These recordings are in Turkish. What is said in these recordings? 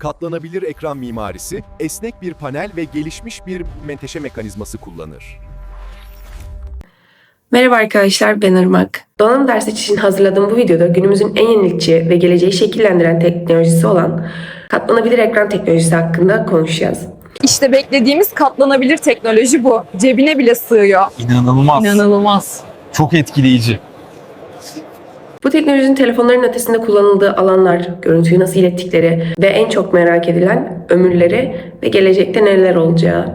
Katlanabilir ekran mimarisi, esnek bir panel ve gelişmiş bir menteşe mekanizması kullanır. Merhaba arkadaşlar ben Irmak. Donanım dersi için hazırladığım bu videoda günümüzün en yenilikçi ve geleceği şekillendiren teknolojisi olan katlanabilir ekran teknolojisi hakkında konuşacağız. İşte beklediğimiz katlanabilir teknoloji bu. Cebine bile sığıyor. İnanılmaz. İnanılmaz. Çok etkileyici. Bu teknolojinin telefonların ötesinde kullanıldığı alanlar, görüntüyü nasıl ilettikleri ve en çok merak edilen ömürleri ve gelecekte neler olacağı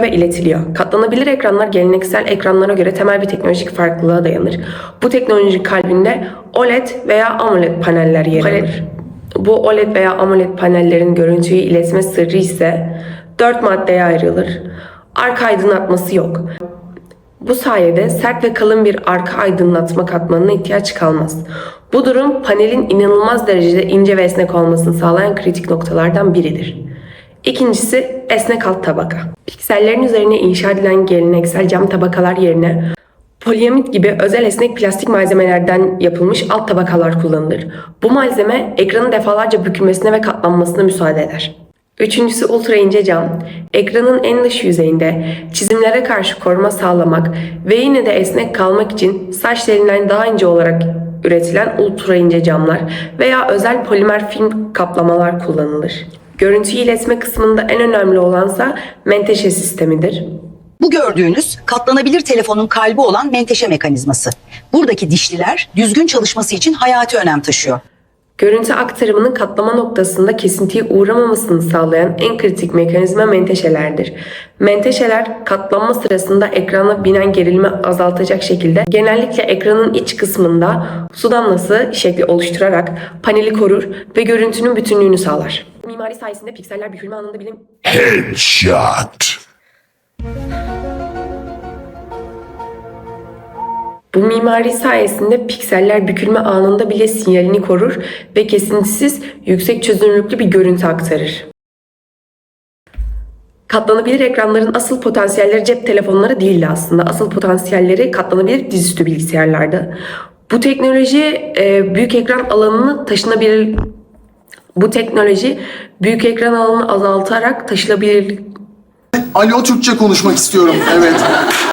ve iletiliyor. Katlanabilir ekranlar geleneksel ekranlara göre temel bir teknolojik farklılığa dayanır. Bu teknolojinin kalbinde OLED veya AMOLED paneller yer alır. Bu OLED veya AMOLED panellerin görüntüyü iletme sırrı ise dört maddeye ayrılır. Arka aydınlatması yok. Bu sayede sert ve kalın bir arka aydınlatma katmanına ihtiyaç kalmaz. Bu durum panelin inanılmaz derecede ince ve esnek olmasını sağlayan kritik noktalardan biridir. İkincisi esnek alt tabaka. Piksellerin üzerine inşa edilen geleneksel cam tabakalar yerine Poliamid gibi özel esnek plastik malzemelerden yapılmış alt tabakalar kullanılır. Bu malzeme ekranın defalarca bükülmesine ve katlanmasına müsaade eder. Üçüncüsü ultra ince cam. Ekranın en dış yüzeyinde çizimlere karşı koruma sağlamak ve yine de esnek kalmak için saç telinden daha ince olarak üretilen ultra ince camlar veya özel polimer film kaplamalar kullanılır. Görüntüyü iletme kısmında en önemli olansa menteşe sistemidir. Bu gördüğünüz katlanabilir telefonun kalbi olan menteşe mekanizması. Buradaki dişliler düzgün çalışması için hayati önem taşıyor. Görüntü aktarımının katlama noktasında kesintiye uğramamasını sağlayan en kritik mekanizma menteşelerdir. Menteşeler katlanma sırasında ekrana binen gerilimi azaltacak şekilde genellikle ekranın iç kısmında su damlası şekli oluşturarak paneli korur ve görüntünün bütünlüğünü sağlar. Mimari sayesinde pikseller bükülme anında bile Headshot. Bu mimari sayesinde pikseller bükülme anında bile sinyalini korur ve kesintisiz yüksek çözünürlüklü bir görüntü aktarır. Katlanabilir ekranların asıl potansiyelleri cep telefonları değildi aslında. Asıl potansiyelleri katlanabilir dizüstü bilgisayarlardı. Bu teknoloji e, büyük ekran alanını taşınabilir bu teknoloji büyük ekran alanını azaltarak taşınabilir Alo Türkçe konuşmak istiyorum. Evet.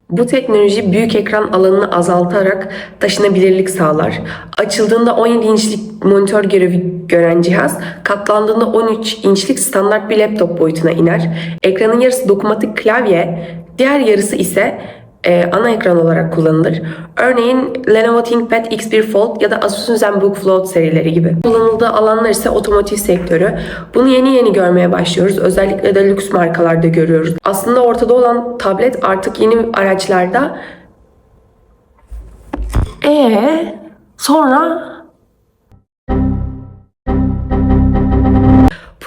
Bu teknoloji büyük ekran alanını azaltarak taşınabilirlik sağlar. Açıldığında 17 inçlik monitör görevi gören cihaz, katlandığında 13 inçlik standart bir laptop boyutuna iner. Ekranın yarısı dokunmatik klavye, diğer yarısı ise e, ana ekran olarak kullanılır. Örneğin Lenovo ThinkPad X1 Fold ya da Asus'un ZenBook Float serileri gibi. Kullanıldığı alanlar ise otomotiv sektörü. Bunu yeni yeni görmeye başlıyoruz. Özellikle de lüks markalarda görüyoruz. Aslında ortada olan tablet artık yeni araçlarda ee sonra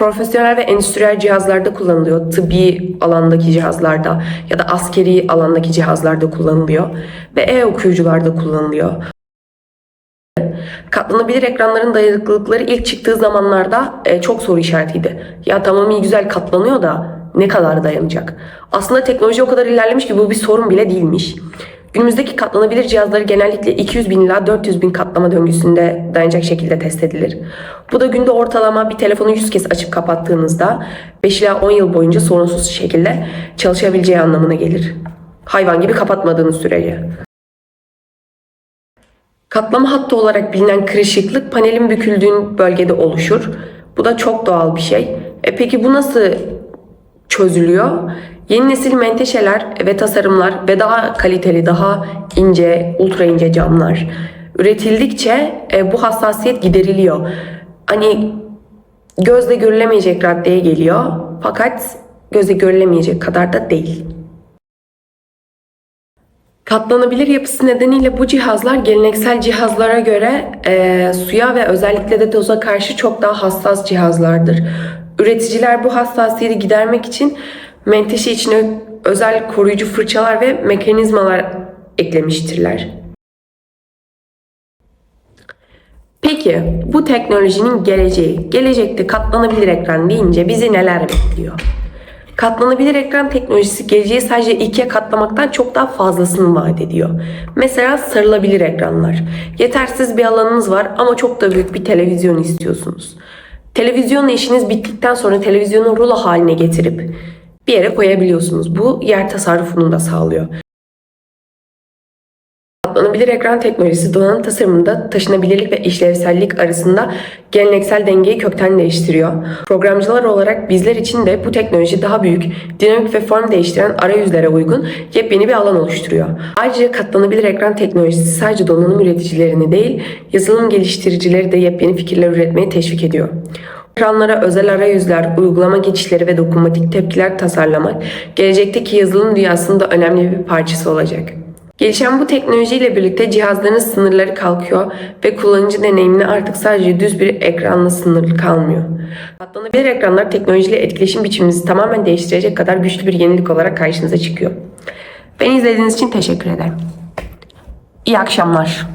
profesyonel ve endüstriyel cihazlarda kullanılıyor. Tıbbi alandaki cihazlarda ya da askeri alandaki cihazlarda kullanılıyor ve e-okuyucularda kullanılıyor. Katlanabilir ekranların dayanıklılıkları ilk çıktığı zamanlarda e, çok soru işaretiydi. Ya tamam iyi güzel katlanıyor da ne kadar dayanacak? Aslında teknoloji o kadar ilerlemiş ki bu bir sorun bile değilmiş. Günümüzdeki katlanabilir cihazları genellikle 200 bin ila 400 bin katlama döngüsünde dayanacak şekilde test edilir. Bu da günde ortalama bir telefonu 100 kez açıp kapattığınızda 5 ila 10 yıl boyunca sorunsuz şekilde çalışabileceği anlamına gelir. Hayvan gibi kapatmadığınız sürece. Katlama hattı olarak bilinen kırışıklık panelin büküldüğün bölgede oluşur. Bu da çok doğal bir şey. E peki bu nasıl çözülüyor? Yeni nesil menteşeler ve tasarımlar ve daha kaliteli, daha ince, ultra ince camlar üretildikçe e, bu hassasiyet gideriliyor. Hani gözle görülemeyecek raddeye geliyor fakat gözle görülemeyecek kadar da değil. Katlanabilir yapısı nedeniyle bu cihazlar geleneksel cihazlara göre e, suya ve özellikle de toza karşı çok daha hassas cihazlardır. Üreticiler bu hassasiyeti gidermek için menteşe içine özel koruyucu fırçalar ve mekanizmalar eklemiştirler. Peki bu teknolojinin geleceği, gelecekte katlanabilir ekran deyince bizi neler bekliyor? Katlanabilir ekran teknolojisi geleceği sadece ikiye katlamaktan çok daha fazlasını vaat ediyor. Mesela sarılabilir ekranlar. Yetersiz bir alanınız var ama çok da büyük bir televizyon istiyorsunuz. Televizyonla işiniz bittikten sonra televizyonu rulo haline getirip bir yere koyabiliyorsunuz. Bu yer tasarrufunu da sağlıyor. Katlanabilir ekran teknolojisi donanım tasarımında taşınabilirlik ve işlevsellik arasında geleneksel dengeyi kökten değiştiriyor. Programcılar olarak bizler için de bu teknoloji daha büyük, dinamik ve form değiştiren arayüzlere uygun yepyeni bir alan oluşturuyor. Ayrıca katlanabilir ekran teknolojisi sadece donanım üreticilerini değil, yazılım geliştiricileri de yepyeni fikirler üretmeye teşvik ediyor. Ekranlara özel arayüzler, uygulama geçişleri ve dokunmatik tepkiler tasarlamak gelecekteki yazılım dünyasının da önemli bir parçası olacak. Gelişen bu teknolojiyle birlikte cihazların sınırları kalkıyor ve kullanıcı deneyimine artık sadece düz bir ekranla sınırlı kalmıyor. Katlanabilir ekranlar teknolojiyle etkileşim biçimimizi tamamen değiştirecek kadar güçlü bir yenilik olarak karşınıza çıkıyor. Beni izlediğiniz için teşekkür ederim. İyi akşamlar.